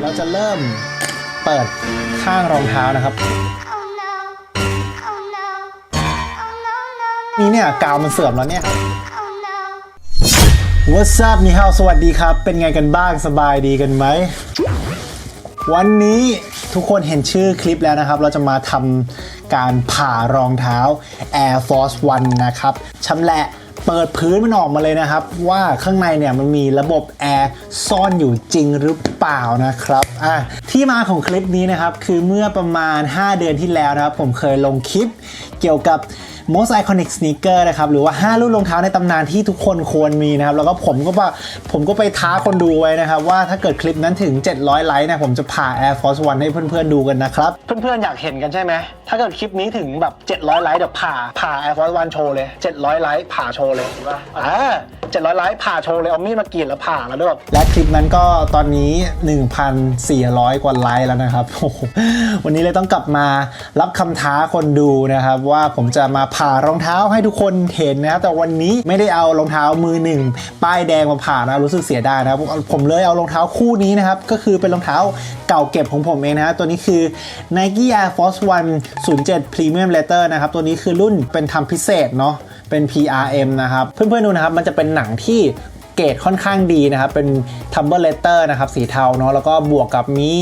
เราจะเริ่มเปิดข้างรองเท้านะครับ นี่เนี่ยกาวมันเสื่อมแล้วเนี่ย What's up นี่ฮาวสวัสดีครับ เป็นไงกันบ้างสบายดีกันไหม วันนี้ทุกคนเห็นชื่อคลิปแล้วนะครับ เราจะมาทำการผ่ารองเท้า Air Force One นะครับชำแหละ เปิดพื้นมันออกมาเลยนะครับ ว่าข้างในเนี่ยมันมีระบบแอร์ซ่อนอยู่จริงหรือเปล่านะครับอะที่มาของคลิปนี้นะครับ คือเมื่อประมาณ 5 เดือนที่แล้วนะครับ ผมเคยลงคลิปเกี่ยวกับ most iconic sneaker นะครับหรือว่า 5 รุ่นรองเท้าในตำนานที่ทุกคนควรมีนะครับแล้วก็ผมก็ว่าผมก็ไปท้าคนดูไว้นะครับว่าถ้าเกิดคลิปนั้นถึง 700 ไลค์นะผมจะผ่า Air Force One ให้เพื่อนๆดูกันนะครับ เพื่อนๆอยากเห็นกันใช่ไหมถ้าเกิดคลิปนี้ถึงแบบ 700 ไลค์เดี๋ยวผ่าผ่า Air Force One โชว์เลย 700 ไลค์ผ่าโชว์เลยอ่า700 ไลค์ผ่าโชว์เลยเอามีดมากรีดแล้วผ่าแล้วด้วยแบบและคลิปนั้นก็ตอนนี้ 1,400 กว่าไลค์แล้วนะครับโอ้โหวันนี้เลยต้องกลับมารับคำท้าคนดูนะครับว่าผมจะมาผ่ารองเท้าให้ทุกคนเห็นนะครับแต่วันนี้ไม่ได้เอารองเท้ามือหนึ่งป้ายแดงมาผ่านะรู้สึกเสียดายนะครับผมเลยเอารองเท้าคู่นี้นะครับก็คือเป็นรองเท้าเก่าเก็บของผมเองนะตัวนี้คือ Nike Air Force One 07 Premium Leather นะครับตัวนี้คือรุ่นเป็นทำพิเศษเนาะเป็น PRM นะครับเพื่อนๆดูนะครับมันจะเป็นหนังที่เกรดค่อนข้างดีนะครับเป็น Tumble Letter นะครับสีเทาเนาะแล้วก็บวกกับมี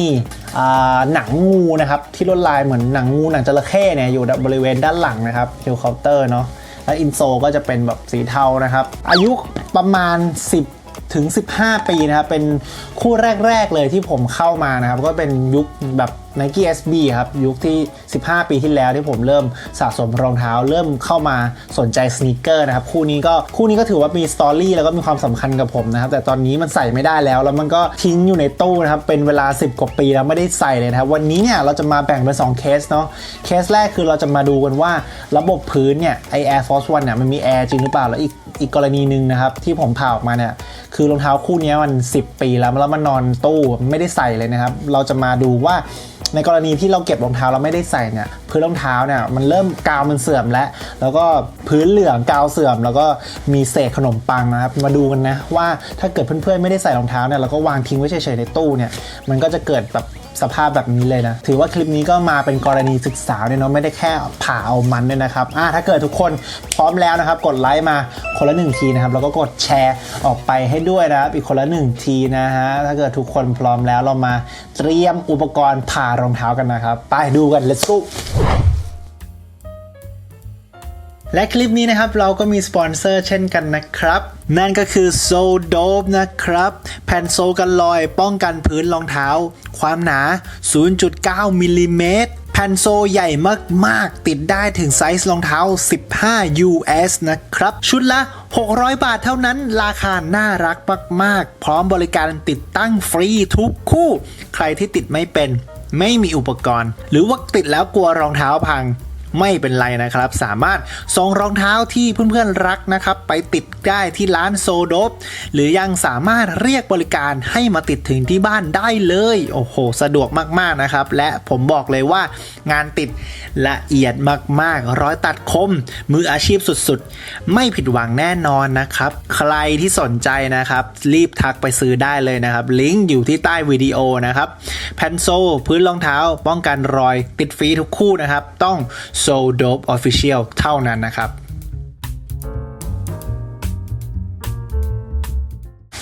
หนังงูนะครับที่ลวดลายเหมือนหนังงูหนังจระเข้เนี่ยอยู่บริเวณด้านหลังนะครับฮิลเคอปเตอร์เนาะและอินโซก็จะเป็นแบบสีเทานะครับ อายุประมาณ 10 ถึง 15 ปีนะครับ เป็นคู่แรก ๆ เลยที่ผมเข้ามานะครับ ก็เป็นยุคแบบ Nike SB ครับ ยุคที่ 15 ปีที่แล้วที่ผมเริ่มสะสมรองเท้า เริ่มเข้ามาสนใจสนีกเกอร์นะครับคู่นี้ก็คู่นี้ก็ถือว่ามีสตอรี่แล้วก็มีความสำคัญกับผมนะครับ แต่ตอนนี้มันใส่ไม่ได้แล้ว แล้วมันก็ทิ้งอยู่ในตู้นะครับ เป็นเวลา 10 กว่าปีแล้วไม่ได้ใส่เลยนะครับ วันนี้เนี่ยเราจะมาแบ่งเป็น 2 เคสเนาะเคสแรกคือเราจะมาดูกันว่าระบบพื้นเนี่ยไอ Air Force One เนี่ยมันมีแอร์จริงหรือเปล่าแล้วอีกอีกกรณีหนึ่งนะครับ ที่ผมผ่าออกมาเนี่ยคือรองเท้าคู่นี้มัน 10 ปีแล้วแล้วมันนอนตู้ไม่ได้ใส่เลยนะครับ เราจะมาดูว่า ในกรณีที่เราเก็บรองเท้าเราไม่ได้ใส่เนี่ยพื้นรองเท้าเนี่ยมันเริ่มกาวมันเสื่อมแล้ว แล้วก็พื้นเหลืองกาวเสื่อม แล้วก็มีเศษขนมปังนะครับมาดูกันนะว่าถ้าเกิดเพื่อนๆไม่ได้ใส่รองเท้าเนี่ยแล้วก็วางทิ้งไว้เฉยๆในตู้เนี่ยมันก็จะเกิดแบบ สภาพแบบนี้เลยนะ ถือว่าคลิปนี้ก็มาเป็นกรณีศึกษาเนี่ยเนาะไม่ได้แค่ผ่าเอามันด้วยนะครับอ่าถ้าเกิดทุกคนพร้อมแล้วนะครับ กดไลค์มาคนละหนึ่งทีนะครับ แล้วก็กดแชร์ออกไปให้ด้วยนะครับ อีกคนละหนึ่งทีนะฮะถ้าเกิดทุกคนพร้อมแล้วเรามาเตรียมอุปกรณ์ผ่ารองเท้ากันนะครับ ไปดูกัน let's go และคลิปนี้นะครับเราก็มีสปอนเซอร์เช่นกันนะครับ นั่นก็คือ So Dope นะครับ แผ่นโซกันลอยป้องกันพื้นรองเท้า ความหนา 0.9มิลลิเมตรแผ่นโซใหญ่มาก ๆ ติดได้ถึงไซส์รองเท้า 15 US นะครับ ชุดละ 600 บาทเท่านั้น ราคาน่ารักมาก ๆ พร้อมบริการติดตั้งฟรีทุกคู่ ใครที่ติดไม่เป็น ไม่มีอุปกรณ์ หรือว่าติดแล้วกลัวรองเท้าพัง ไม่เป็นไรนะครับ สามารถส่งรองเท้าที่เพื่อนๆรักนะครับ ไปติดได้ที่ร้านโซโดบหรือยังสามารถเรียกบริการให้มาติดถึงที่บ้านได้เลย โอ้โห สะดวกมากๆนะครับ และผมบอกเลยว่างานติดละเอียดมากๆ ร้อยตัดคม มืออาชีพสุดๆ ไม่ผิดหวังแน่นอนนะครับ ใครที่สนใจนะครับ รีบทักไปซื้อได้เลยนะครับ ลิงก์อยู่ที่ใต้วิดีโอนะครับแผ่นโซพื้นรองเท้าป้องกันรอยติดฟรีทุกคู่นะครับ ต้อง So Dope Official เท่านั้นนะครับ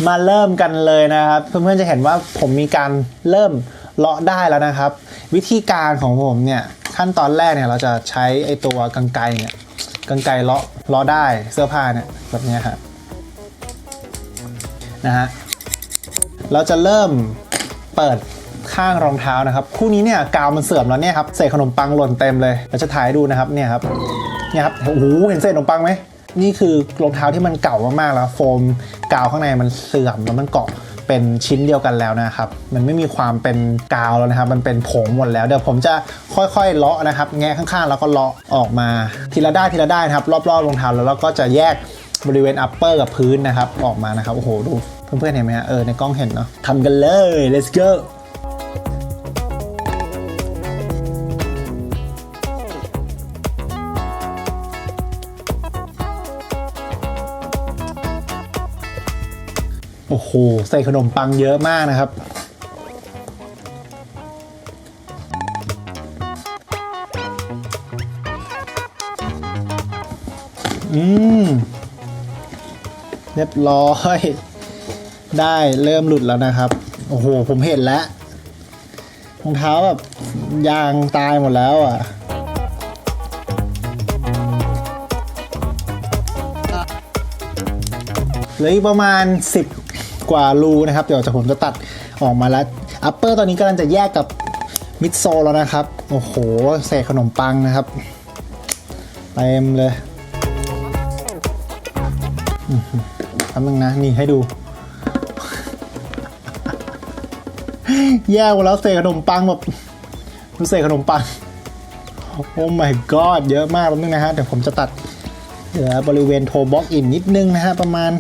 มาเริ่มกันเลยนะครับ เพื่อนๆจะเห็นว่าผมมีการเริ่มเลาะได้แล้วนะครับ วิธีการของผมเนี่ยขั้นตอนแรกเนี่ยเราจะใช้ไอตัวกรรไกเนี่ยกรรไกเลาะเลาะได้เสื้อผ้าเนี่ยแบบนี้ครับนะฮะเราจะเริ่มเปิด ข้างรองเท้านะครับ คู่นี้เนี่ยกาวมันเสื่อมแล้วเนี่ยครับเศษขนมปังหล่นเต็มเลยเราจะถ่ายดูนะครับเนี่ยครับเนี่ยครับโอ้โหเห็นเศษขนมปังไหมนี่คือรองเท้าที่มันเก่ามากๆแล้ว โฟมกาวข้างในมันเสื่อมแล้วมันเกาะเป็นชิ้นเดียวกันแล้วนะครับ มันไม่มีความเป็นกาวแล้วนะครับ มันเป็นผงหมดแล้ว เดี๋ยวผมจะค่อยๆเลาะนะครับ แงะข้างๆ แล้วก็เลาะออกมา ทีละด้านทีละด้านะครับ รอบๆรองเท้าแล้วเราก็จะแยกบริเวณอัปเปอร์กับพื้นนะครับ ออกมานะครับ โอ้โห ดู เพื่อนๆ เห็นไหมฮะ เออ ในกล้องเห็นเนาะทำกันเลย let's go โอ้โห ใส่ขนมปังเยอะมากนะครับ อืม เรียบร้อย ได้เริ่มหลุดแล้วนะครับ โอ้โห ผมเห็นแล้วรองเท้าแบบยางตายหมดแล้วอะเหลืออีกประมาณ 10 กว่ารูนะครับ เดี๋ยวจะผมจะตัดออกมาแล้วอัปเปอร์ตอนนี้กำลังจะแยกกับมิดโซแล้วนะครับ โอ้โหใส่ขนมปังนะครับเต็มเลยอื้อหือแป๊บนึงนะ นี่ให้ดู แยกหมดแล้วเศษขนมปังแบบดูเศษขนมปัง โอ้ my god เยอะมากแป๊บนึงนะฮะ เดี๋ยวผมจะตัดเหลือบริเวณโทบ็อกอินนิดนึงนะฮะ ประมาณ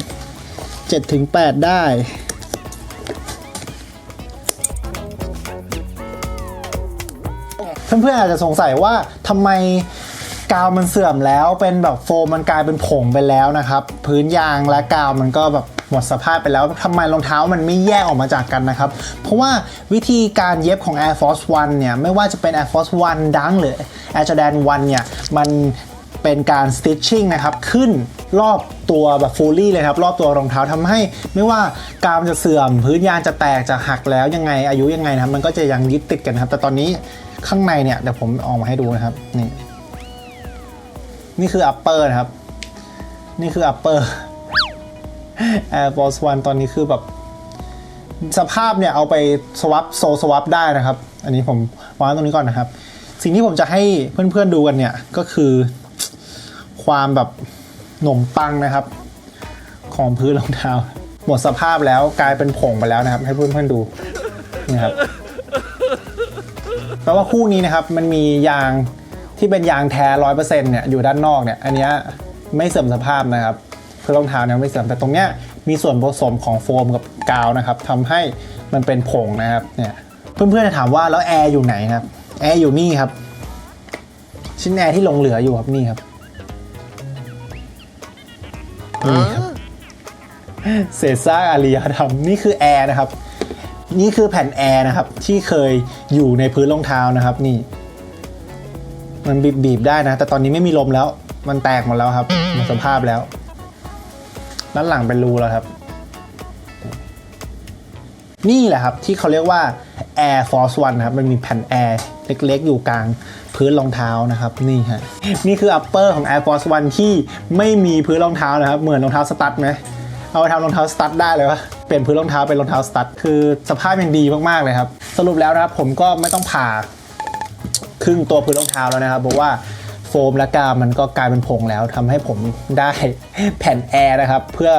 7-8ได้ เพื่อนๆอาจจะสงสัยว่าทำไมกาวมันเสื่อมแล้วเป็นแบบโฟมมันกลายเป็นผงไปแล้วนะครับ พื้นยางและกาวมันก็แบบหมดสภาพไปแล้วทำไมรองเท้ามันไม่แยกออกมาจากกันนะครับ เพราะว่าวิธีการเย็บของ Air Force One เนี่ย ไม่ว่าจะเป็น Air Force One ดังหรือ Air Jordan 1เนี่ย มัน เป็นการ stitching นะครับขึ้นรอบตัวแบบ fully เลยครับ รอบตัวรองเท้าทำให้ไม่ว่ากามจะเสื่อม พื้นยางจะแตกจะหักแล้วยังไงอายุยังไงนะครับมันก็จะยังยึดติดกันครับ แต่ตอนนี้ข้างในเนี่ยเดี๋ยวผมออกมาให้ดูนะครับนี่นี่คือ upper นะครับ นี่คือ upper Air Force One ตอนนี้คือแบบสภาพเนี่ยเอาไปสวั p โซสวั p ได้นะครับ อันนี้ผมวางตรงนี้ก่อนนะครับ สิ่งที่ผมจะให้เพื่อนๆดูกันเนี่ยก็คือ ความแบบหนมปังนะครับ ของพื้นรองเท้า หมดสภาพแล้วกลายเป็นผงไปแล้วนะครับ ให้เพื่อนๆดูนี่ครับแปลว่าคู่นี้นะครับมันมียางที่เป็นยางแท้ร้อยเปอร์เซ็นต์เนี่ยอยู่ด้านนอกเนี่ยอันนี้ไม่เสื่อมสภาพนะครับคือรองเท้าเนี่ยไม่เสื่อมแต่ตรงเนี้ยมีส่วนผสมของโฟมกับกาวนะครับทำให้มันเป็นผงนะครับเนี่ยเพื่อนๆจะถามว่าแล้วแอร์อยู่ไหนครับแอร์อยู่นี่ครับ ชิ้นแอร์ที่หลงเหลืออยู่ครับนี่ครับ นี่ครับเศษซากอารยธรรมนี่คือแอร์นะครับ นี่คือแผ่นแอร์นะครับ ที่เคยอยู่ในพื้นรองเท้านะครับ นี่ มันบีบบีบได้นะ แต่ตอนนี้ไม่มีลมแล้ว มันแตกหมดแล้วครับหมดสภาพแล้ว ด้านหลังเป็นรูแล้วครับ นี่แหละครับที่เขาเรียกว่า Air Force One นะครับ มันมีแผ่นแอร์ เล็กๆ อยู่กลางพื้นรองเท้านะครับนี่ฮะนี่คืออัปเปอร์ของ Air Force One ที่ไม่มีพื้นรองเท้านะครับ เหมือนรองเท้าสตั๊ดไหมเอาไปทำรองเท้าสตั๊ดได้เลยวะเปลี่ยนพื้นรองเท้าเป็นรองเท้าสตั๊ดคือสภาพยังดีมากๆเลยครับ สรุปแล้วนะครับผมก็ไม่ต้องผ่าครึ่งตัวพื้นรองเท้าแล้วนะครับเพราะว่า โฟมและกาวมันก็กลายเป็นผงแล้วทำให้ผมได้แผ่นแอร์นะครับ เพื่อ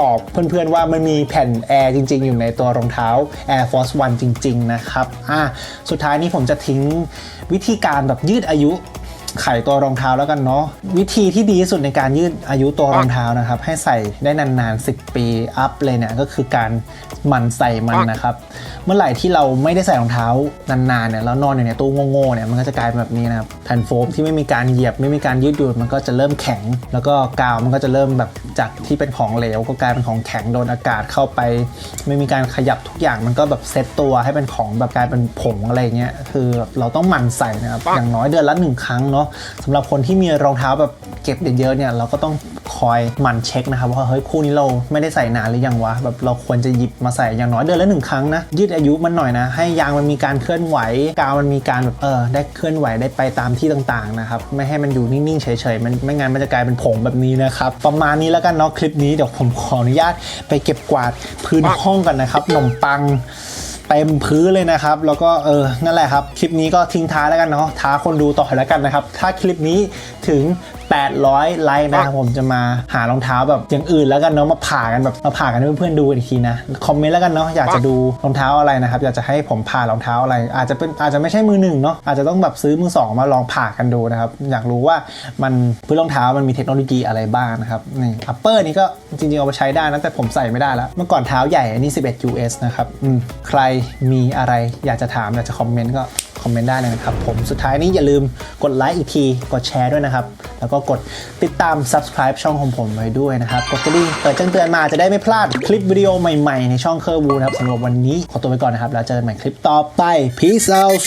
ตอบเพื่อนๆว่ามันมีแผ่นแอร์จริง ๆ อยู่ในตัวรองเท้า Air Force One จริง ๆ นะครับอะสุดท้ายนี้ผมจะทิ้งวิธีการแบบยืดอายุไขตัวรองเท้าแล้วกันเนาะวิธีที่ดีที่สุดในการยืดอายุตัวรองเท้านะครับ ให้ใส่ได้นานๆ 10 ปี อัพเลยเนี่ยก็คือการหมันใส่มันนะครับ เมื่อไหร่ที่เราไม่ได้ใส่รองเท้านานๆเนี่ยแล้วนอนอยู่ในตู้โง่ๆเนี่ยมันก็จะกลายเป็นแบบนี้นะครับแผ่นโฟมที่ไม่มีการเหยียบไม่มีการยืดหยุ่นมันก็จะเริ่มแข็ง แล้วก็กาวมันก็จะเริ่มแบบจากที่เป็นของเหลวก็กลายเป็นของแข็งโดนอากาศเข้าไป ไม่มีการขยับทุกอย่างมันก็แบบเซตตัวให้เป็นของแบบกลายเป็นผงอะไรเงี้ยคือแบบเราต้องหมั่นใส่นะครับอย่างน้อยเดือนละหนึ่งครั้งเนาะสำหรับคนที่มีรองเท้าแบบเก็บเยอะๆเนี่ยเราก็ต้องคอยหมั่นเช็คนะครับว่าเฮ้ยคู่นี้เราไม่ได้ใส่นานหรือยังวะแบบเราควรจะหยิบมาใส่อย่างน้อยเดือนละหนึ่งครั้งนะยืดอายุมันหน่อยนะ ให้ยางมันมีการเคลื่อนไหว กาวมันมีการแบบเออได้เคลื่อนไหวได้ไปตามที่ต่างๆนะครับไม่ให้มันอยู่นิ่งๆเฉยๆมันไม่งั้นมันจะกลายเป็นผงแบบนี้นะครับประมาณนี้แล้วกันเนาะคลิปนี้เดี๋ยวผมขออนุญาตไปเก็บกวาดพื้นห้องกันนะครับขนมปังเต็มพื้นเลยนะครับ แล้วก็เออนั่นแหละครับ คลิปนี้ก็ทิ้งท้ายแล้วกันเนาะท้าคนดูต่อแล้วกันนะครับ ถ้าคลิปนี้ถึง 800 ไลค์นะครับผมจะมาหารองเท้าแบบอย่างอื่นแล้วกันเนาะมาผ่ากันแบบมาผ่ากันให้เพื่อนๆดูอีกทีนะคอมเมนต์แล้วกันเนาะอยากจะดูรองเท้าอะไรนะครับอยากจะให้ผมผ่ารองเท้าอะไร อาจจะเป็นอาจจะไม่ใช่มือหนึ่งเนาะอาจจะต้องแบบซื้อมือสองมาลองผ่ากันดูนะครับอยากรู้ว่ามันพื้นรองเท้ามันมีเทคโนโลยีอะไรบ้างนะครับนี่อัปเปอร์นี่ก็จริงๆเอาไปใช้ได้นะแต่ผมใส่ไม่ได้แล้วเมื่อก่อนเท้าใหญ่อันนี้11 US นะครับอืมใครมีอะไรอยากจะถามอยากจะคอมเมนต์ก็ คอมเมนต์ได้เลยนะครับ ผมสุดท้ายนี้อย่าลืมกดไลค์อีกที กดแชร์ด้วยนะครับ แล้วก็กดติดตาม subscribe ช่องของผมไว้ด้วยนะครับ กดกระดิ่งเปิดแจ้งเตือนมาจะได้ไม่พลาดคลิปวิดีโอใหม่ๆ ในช่องเคอร์บูนะครับสำหรับวันนี้ขอตัวไปก่อนนะครับ แล้วเจอกันใหม่คลิปต่อไป peace out